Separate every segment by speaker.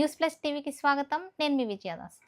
Speaker 1: News plus టీవీకి స్వాగతం. నేను మీ విజయదాస్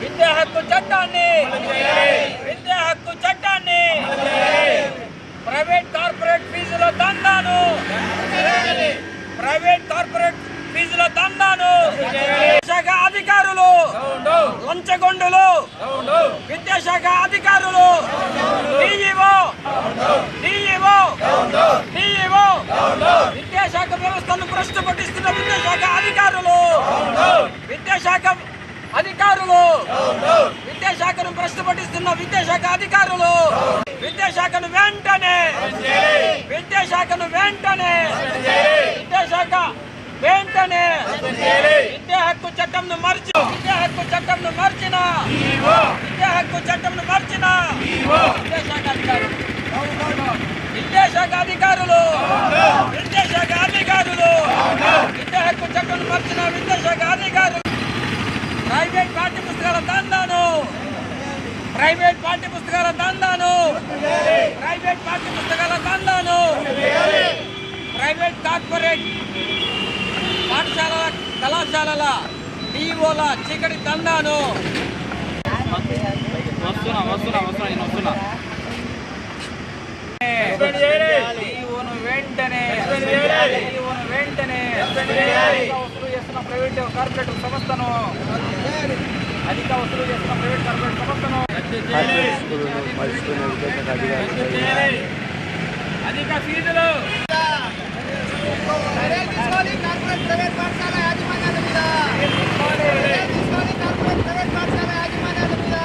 Speaker 2: విద్యా హక్కు చట్టాన్ని విద్యా హక్కు చట్టాన్ని ప్రైవేట్ కార్పొరేట్ ఫీజుల దందాను ప్రైవేట్ కార్పొరేట్ ఫీజుల దందాను. విద్యాశాఖ అధికారులు లంచగొండులు విద్యాశాఖ అధికారులు డిఈఓ డిఈఓ డిఈఓ విద్యాశాఖ వ్యవస్థను భ్రష్టు పట్టిస్తున్న విద్యాశాఖ అధికారులు విద్యాశాఖ అధికారులు విద్యాశాఖను భ్రష్టు పట్టిస్తున్న విద్యాశాఖ అధికారులు. విద్యాశాఖను వెంటనే విద్యాశాఖను వెంటనే విద్యాశాఖ వెంటనే విద్యా హక్కు చట్టంను మార్చి విద్యా హక్కు చట్టంను మార్చిన విద్యా హక్కు చట్టంను మార్చిన విద్యాశాఖ అధికారులు. విద్యాశాఖ అధికారులు. విద్యాశాఖ అధికారులు. విద్యా హక్కు చట్టంను మార్చిన విద్యాశాఖ అధికారులు. ప్రైవేట్ పాఠ్య పుస్తకాల దందాను ప్రైవేట్ పాఠ్య పుస్తకాల దందాను. ప్రైవేట్ పాఠ్య పుస్తకాల దందాను. ప్రైవేట్ కార్పొరేట్ పాఠశాలల కళాశాలల డిఓల చీకటి దందాను.
Speaker 3: వస్తున్నా వస్తున్నా వస్తున్నా నేను వస్తున్నా
Speaker 2: వెంటనే వెంటనే చేస్తున్న ప్రైవేట్ కార్పొరేట్ సంస్థను అధిక వసూలు చేస్తున్న ప్రైవేట్ కార్పొరేట్ సంస్థను అధిక ఫీజులు
Speaker 4: చర్యలు తీసుకోవాలి కార్పొరేట్ ప్రైవేట్ పాఠశాల యాజమాన్యాల మీద చర్యలు తీసుకోవాలి కార్పొరేట్ ప్రైవేట్ పాఠశాల యాజమాన్యాల మీద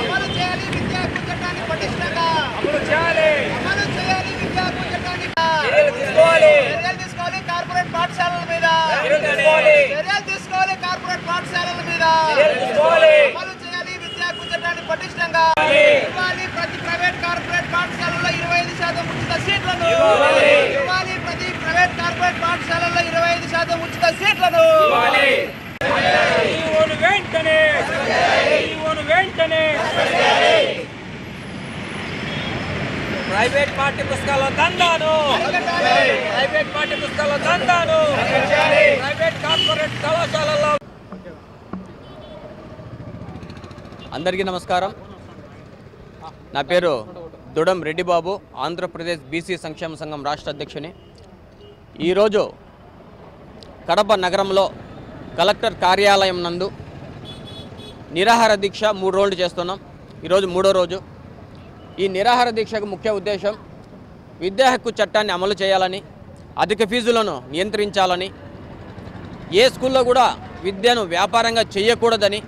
Speaker 4: అమలు చేయాలి విద్యా హక్కు చట్టాన్ని పటిష్టంగా
Speaker 2: అమలు చేయాలి
Speaker 4: అమలు చేయాలి విద్యా హక్కు చట్టాన్ని
Speaker 2: చర్యలు తీసుకోవాలి
Speaker 4: చర్యలు తీసుకోవాలి కార్పొరేట్ పాఠశాలల మీద
Speaker 2: చర్యలు తీసుకోవాలి
Speaker 4: చర్యలు తీసుకోవాలి కార్పొరేట్ పాఠశాలల మీద
Speaker 2: చర్యలు తీసుకోవాలి
Speaker 4: అమలు చేయాలి విద్యా హక్కు చట్టాన్ని పటిష్టంగా ఇవ్వాలి. ప్రతి ప్రైవేట్ కార్పొరేట్ పాఠశాలలో ఇరవై ఐదు శాతం ఉచిత సీట్లను.
Speaker 2: ఇవ్వాలి.
Speaker 4: ప్రతి ప్రైవేట్ కార్పొరేట్ పాఠశాలలో ఇరవై ఐదు శాతం ఉచిత సీట్లను.
Speaker 2: వెంటనే. ప్రైవేట్ పాఠ్య పుస్తకాల దందాను ప్రైవేట్ పాఠ్య పుస్తకాల దందాను ప్రైవేట్ కార్పొరేట్ కళాశాలల్లో
Speaker 3: అందరికీ నమస్కారం. నా పేరు దుడం రెడ్డిబాబు ఆంధ్రప్రదేశ్ బీసీ సంక్షేమ సంఘం రాష్ట్ర అధ్యక్షుని. ఈరోజు కడప నగరంలో కలెక్టర్ కార్యాలయం నందు నిరాహార దీక్ష మూడు రోజులు చేస్తున్నాం. ఈరోజు మూడో రోజు. ఈ నిరాహార దీక్షకు ముఖ్య ఉద్దేశం విద్యా హక్కు చట్టాన్ని అమలు చేయాలని అధిక ఫీజులను నియంత్రించాలని ఏ స్కూల్లో కూడా విద్యను వ్యాపారంగా చేయకూడదని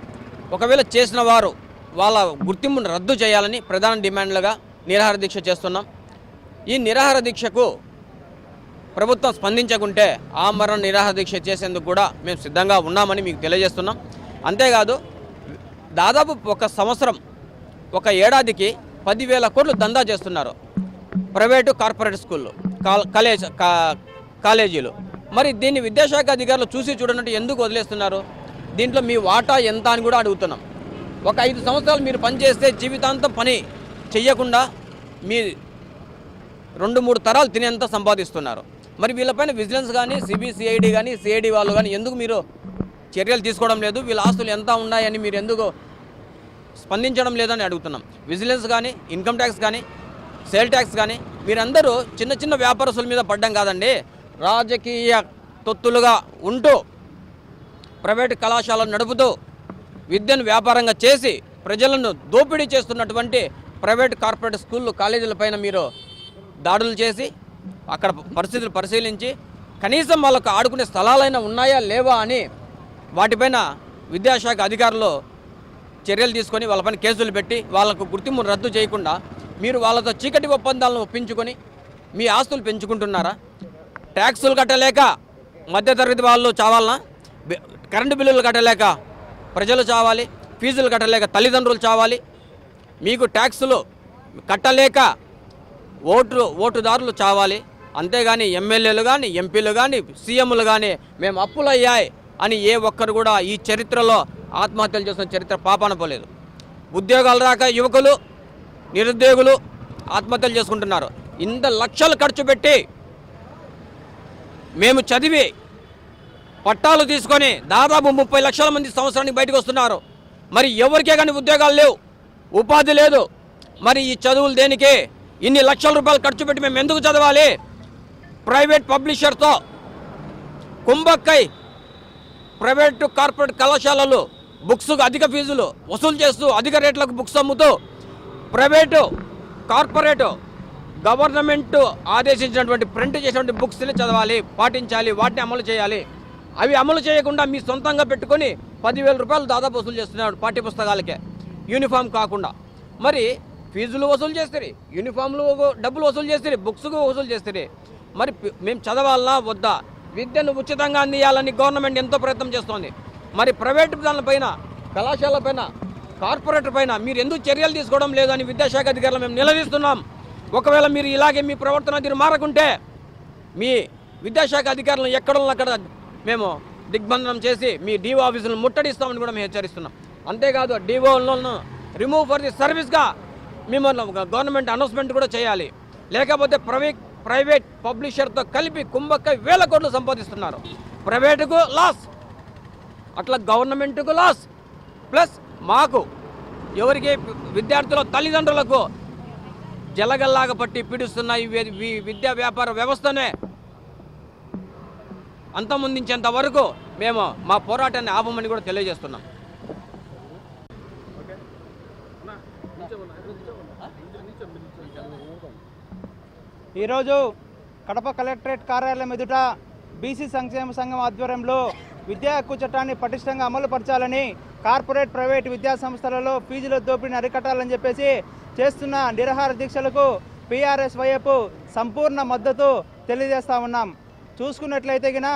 Speaker 3: ఒకవేళ చేసిన వారు వాళ్ళ గుర్తింపును రద్దు చేయాలని ప్రధాన డిమాండ్లుగా నిరాహార దీక్ష చేస్తున్నాం. ఈ నిరాహార దీక్షకు ప్రభుత్వం స్పందించకుంటే ఆ మరణ నిరాహార దీక్ష చేసేందుకు కూడా మేము సిద్ధంగా ఉన్నామని మీకు తెలియజేస్తున్నాం. అంతేకాదు దాదాపు ఒక సంవత్సరం ఒక ఏడాదికి పదివేల కోట్లు దందా చేస్తున్నారు ప్రైవేటు కార్పొరేట్ స్కూళ్ళు కాల్ కాలేజ్ కా- కాలేజీలు. మరి దీన్ని విద్యాశాఖ అధికారులు చూసి చూడనట్టు ఎందుకు వదిలేస్తున్నారు? దీంట్లో మీ వాటా ఎంత అని కూడా అడుగుతున్నాం. ఒక ఐదు సంవత్సరాలు మీరు పనిచేస్తే జీవితాంతం పని చెయ్యకుండా మీ రెండు మూడు తరాలు తినేంత సంపాదిస్తున్నారు. మరి వీళ్ళపైన విజిలెన్స్ కానీ సిబిసిఐడి కానీ సిఐడి వాళ్ళు కానీ ఎందుకు మీరు చర్యలు తీసుకోవడం లేదు? వీళ్ళ ఆస్తులు ఎంత ఉన్నాయని మీరు ఎందుకు స్పందించడం లేదని అడుగుతున్నాం. విజిలెన్స్ కానీ ఇన్కమ్ ట్యాక్స్ కానీ సేల్ ట్యాక్స్ కానీ మీరందరూ చిన్న చిన్న వ్యాపారస్తుల మీద పడ్డం కాదండి. రాజకీయ తొత్తులుగా ఉంటూ ప్రైవేట్ కళాశాలను నడుపుతూ విద్యను వ్యాపారంగా చేసి ప్రజలను దోపిడీ చేస్తున్నటువంటి ప్రైవేట్ కార్పొరేట్ స్కూళ్ళు కాలేజీలపైన మీరు దాడులు చేసి అక్కడ పరిస్థితులు పరిశీలించి కనీసం వాళ్ళకు ఆడుకునే స్థలాలైనా ఉన్నాయా లేవా అని వాటిపైన విద్యాశాఖ అధికారులు చర్యలు తీసుకొని వాళ్ళపైన కేసులు పెట్టి వాళ్ళకు గుర్తింపు రద్దు చేయకుండా మీరు వాళ్ళతో చీకటి ఒప్పందాలను ఒప్పించుకొని మీ ఆస్తులు పెంచుకుంటున్నారా? ట్యాక్సులు కట్టలేక మధ్యతరగతి వాళ్ళు చావాలనా? కరెంటు బిల్లులు కట్టలేక ప్రజలు చావాలి ఫీజులు కట్టలేక తల్లిదండ్రులు చావాలి మీకు ట్యాక్సులు కట్టలేక ఓటు ఓటుదారులు చావాలి అంతేగాని ఎమ్మెల్యేలు కానీ ఎంపీలు కానీ సీఎంలు కానీ మేము అప్పులయ్యాయి అని ఏ ఒక్కరు కూడా ఈ చరిత్రలో ఆత్మహత్యలు చేసిన చరిత్ర పాపాన పోలేదు. ఉద్యోగాలు రాక యువకులు నిరుద్యోగులు ఆత్మహత్యలు చేసుకుంటున్నారు. ఇంత లక్షలు ఖర్చు పెట్టి మేము చదివి పట్టాలు తీసుకొని దాదాపు ముప్పై లక్షల మంది సంవత్సరానికి బయటకు వస్తున్నారు. మరి ఎవరికే కానీ ఉద్యోగాలు లేవు. ఉపాధి లేదు. మరి ఈ చదువులు దేనికి? ఇన్ని లక్షల రూపాయలు ఖర్చు పెట్టి మేము ఎందుకు చదవాలి? ప్రైవేట్ పబ్లిషర్తో కుంభక్కై ప్రైవేటు కార్పొరేట్ కళాశాలలు బుక్స్కు అధిక ఫీజులు వసూలు చేస్తూ అధిక రేట్లకు బుక్స్ అమ్ముతూ ప్రైవేటు కార్పొరేటు గవర్నమెంట్ ఆదేశించినటువంటి ప్రింట్ చేసినటువంటి బుక్స్ని చదవాలి పాటించాలి వాటిని అమలు చేయాలి. అవి అమలు చేయకుండా మీ సొంతంగా పెట్టుకొని పదివేల రూపాయలు దాదాపు వసూలు చేస్తున్నాడు పాఠ్య పుస్తకాలకే యూనిఫామ్ కాకుండా. మరి ఫీజులు వసూలు చేస్తారు యూనిఫామ్లు డబ్బులు వసూలు చేస్తారు బుక్స్కు వసూలు చేస్తారు. మరి మేము చదవాలా వద్దా? విద్యను ఉచితంగా అందియాలని గవర్నమెంట్ ఎంతో ప్రయత్నం చేస్తోంది. మరి ప్రైవేట్ దానిపైన కళాశాల పైన కార్పొరేటర్ పైన మీరు ఎందుకు చర్యలు తీసుకోవడం లేదని విద్యాశాఖ అధికారులు మేము నిలదీస్తున్నాం. ఒకవేళ మీరు ఇలాగే మీ ప్రవర్తన తీరు మారకుంటే మీ విద్యాశాఖ అధికారులను ఎక్కడ అక్కడ మేము దిగ్బంధనం చేసి మీ డిఓ ఆఫీసులను ముట్టడిస్తామని కూడా మేము హెచ్చరిస్తున్నాం. అంతేకాదు డిఓలను రిమూవ్ ఫర్ ది సర్వీస్గా మిమ్మల్ని ఒక గవర్నమెంట్ అనౌన్స్మెంట్ కూడా చేయాలి. లేకపోతే ప్రైవేట్ ప్రైవేట్ పబ్లిషర్తో కలిపి కుంభక్క వేల కోట్లు సంపాదిస్తున్నారు. ప్రైవేటుకు లాస్ అట్లా గవర్నమెంట్కు లాస్ ప్లస్ మాకు ఎవరికి విద్యార్థుల తల్లిదండ్రులకు జలగల్లాగా పట్టి పీడిస్తున్న ఈ విద్యా వ్యాపార వ్యవస్థనే అంతమొందించేంత వరకు మేము మా పోరాటాన్ని ఆపమని కూడా తెలియజేస్తున్నాం.
Speaker 4: ఈరోజు కడప కలెక్టరేట్ కార్యాలయం ఎదుట బీసీ సంక్షేమ సంఘం ఆధ్వర్యంలో విద్యా హక్కు చట్టాన్ని పటిష్టంగా అమలు పరచాలని కార్పొరేట్ ప్రైవేట్ విద్యా సంస్థలలో ఫీజుల దోపిడీని అరికట్టాలని చెప్పేసి చేస్తున్న నిరాహార దీక్షలకు పీఆర్ఎస్ వైపు సంపూర్ణ మద్దతు తెలియజేస్తా ఉన్నాం. చూసుకున్నట్లయితే గిన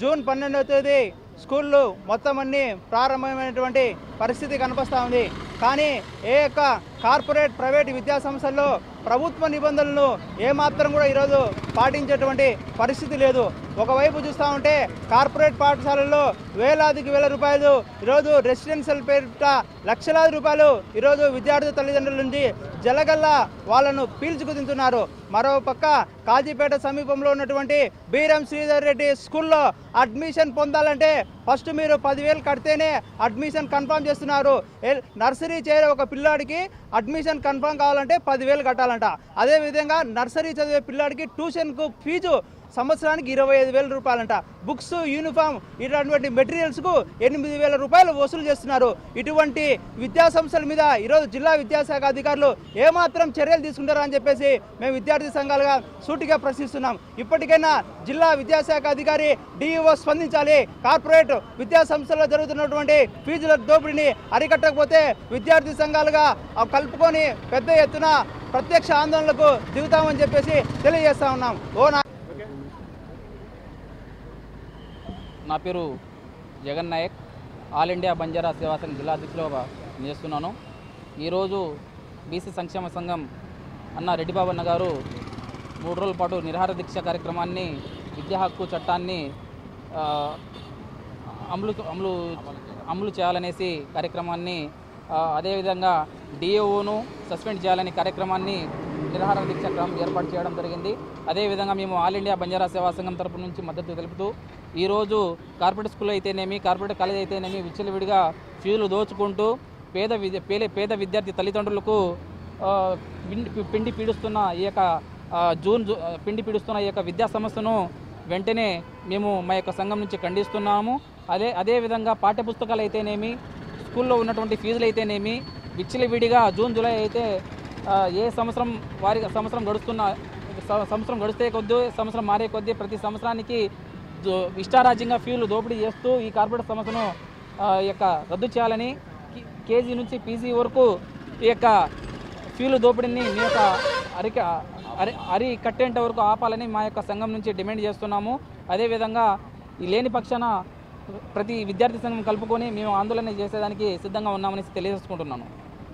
Speaker 4: జూన్ పన్నెండవ తేదీ స్కూళ్ళు మొత్తం అన్ని ప్రారంభమైనటువంటి పరిస్థితి కనిపిస్తూ ఉంది. కానీ ఏ యొక్క కార్పొరేట్ ప్రైవేట్ విద్యా సంస్థల్లో ప్రభుత్వ నిబంధనలను ఏమాత్రం కూడా ఈరోజు పాటించేటువంటి పరిస్థితి లేదు. ఒకవైపు చూస్తూ ఉంటే కార్పొరేట్ పాఠశాలల్లో వేలాదికి వేల రూపాయలు ఈరోజు రెసిడెన్షియల్ పేరిట లక్షలాది రూపాయలు ఈరోజు విద్యార్థి తల్లిదండ్రుల నుంచి జలగల్లా వాళ్ళను పీల్చుకు మరోపక్క మరో పక్క కాజీపేట సమీపంలో ఉన్నటువంటి బీరం శ్రీధర్ రెడ్డి స్కూల్లో అడ్మిషన్ పొందాలంటే ఫస్ట్ మీరు పదివేలు కడితేనే అడ్మిషన్ కన్ఫర్మ్ చేస్తున్నారు. నర్సరీ చేరే ఒక పిల్లాడికి అడ్మిషన్ కన్ఫర్మ్ కావాలంటే పదివేలు కట్టాలంట. అదేవిధంగా నర్సరీ చదివే పిల్లాడికి ట్యూషన్కు ఫీజు సంవత్సరానికి ఇరవై ఐదు వేల రూపాయలంట. బుక్స్ యూనిఫామ్ ఇటువంటి మెటీరియల్స్కు ఎనిమిది వేల రూపాయలు వసూలు చేస్తున్నారు. ఇటువంటి విద్యా సంస్థల మీద ఈరోజు జిల్లా విద్యాశాఖ అధికారులు ఏమాత్రం చర్యలు తీసుకుంటారా అని చెప్పేసి మేము విద్యార్థి సంఘాలుగా సూటిగా ప్రశ్నిస్తున్నాం. ఇప్పటికైనా జిల్లా విద్యాశాఖ అధికారి డిఈఓ స్పందించాలి. కార్పొరేట్ విద్యా సంస్థల్లో జరుగుతున్నటువంటి ఫీజుల దోపిడీని అరికట్టకపోతే విద్యార్థి సంఘాలుగా కలుపుకొని పెద్ద ఎత్తున ప్రత్యక్ష ఆందోళనలకు దిగుతామని చెప్పేసి తెలియజేస్తా ఉన్నాం. ఓ నా
Speaker 5: పేరు జగన్ నాయక్. ఆల్ ఇండియా బంజారా సేవా సంఘ్ జిల్లా అధ్యక్షులుగా చేస్తున్నాను ఈరోజు బీసీ సంక్షేమ సంఘం అన్న రెడ్డిబాబన్న గారు మూడు రోజుల పాటు నిరహార దీక్ష కార్యక్రమాన్ని విద్యా హక్కు చట్టాన్ని అమలు అమలు అమలు చేయాలనేసి కార్యక్రమాన్ని అదేవిధంగా డిఏఓను సస్పెండ్ చేయాలనే కార్యక్రమాన్ని నిరాహార దీక్ష క్రమం ఏర్పాటు చేయడం జరిగింది. అదేవిధంగా మేము ఆల్ ఇండియా బంజారా సేవా సంఘం తరపు నుంచి మద్దతు తెలుపుతూ ఈరోజు కార్పొరేట్ స్కూల్ అయితేనేమి కార్పొరేట్ కాలేజ్ అయితేనేమి విచ్చలవిడిగా ఫీజులు దోచుకుంటూ పేద విద్య పేద పేద విద్యార్థి తల్లిదండ్రులకు పిండి పిండి పీడిస్తున్న ఈ యొక్క జూన్ జూ- పిండి పీడిస్తున్న ఈ యొక్క విద్యా సంస్థను వెంటనే మేము మా యొక్క సంఘం నుంచి ఖండిస్తున్నాము. అదే అదేవిధంగా పాఠ్యపుస్తకాలు అయితేనేమి స్కూల్లో ఉన్నటువంటి ఫీజులు అయితేనేమి విచ్చలవిడిగా జూన్ జూలై అయితే ఏ సంవత్సరం వారి సంవత్సరం గడుస్తున్న సంవత్సరం గడిస్తే కొద్దీ సంవత్సరం మారే కొద్దీ ప్రతి సంవత్సరానికి దో- ఇష్టారాజ్యంగా ఫీజులు దోపిడీ చేస్తూ ఈ కార్పొరేట్ సంస్థను ఈ యొక్క రద్దు చేయాలని కేజీ నుంచి పీజీ వరకు ఈ యొక్క ఫీజులు దోపిడీని మీ యొక్క అరిక అరి అరి కట్టేంత వరకు ఆపాలని మా యొక్క సంఘం నుంచి డిమాండ్ చేస్తున్నాము. అదేవిధంగా ఈ లేని పక్షాన ప్రతి విద్యార్థి సంఘం కలుపుకొని మేము ఆందోళన చేసేదానికి సిద్ధంగా ఉన్నామని తెలియజేసుకుంటున్నాను.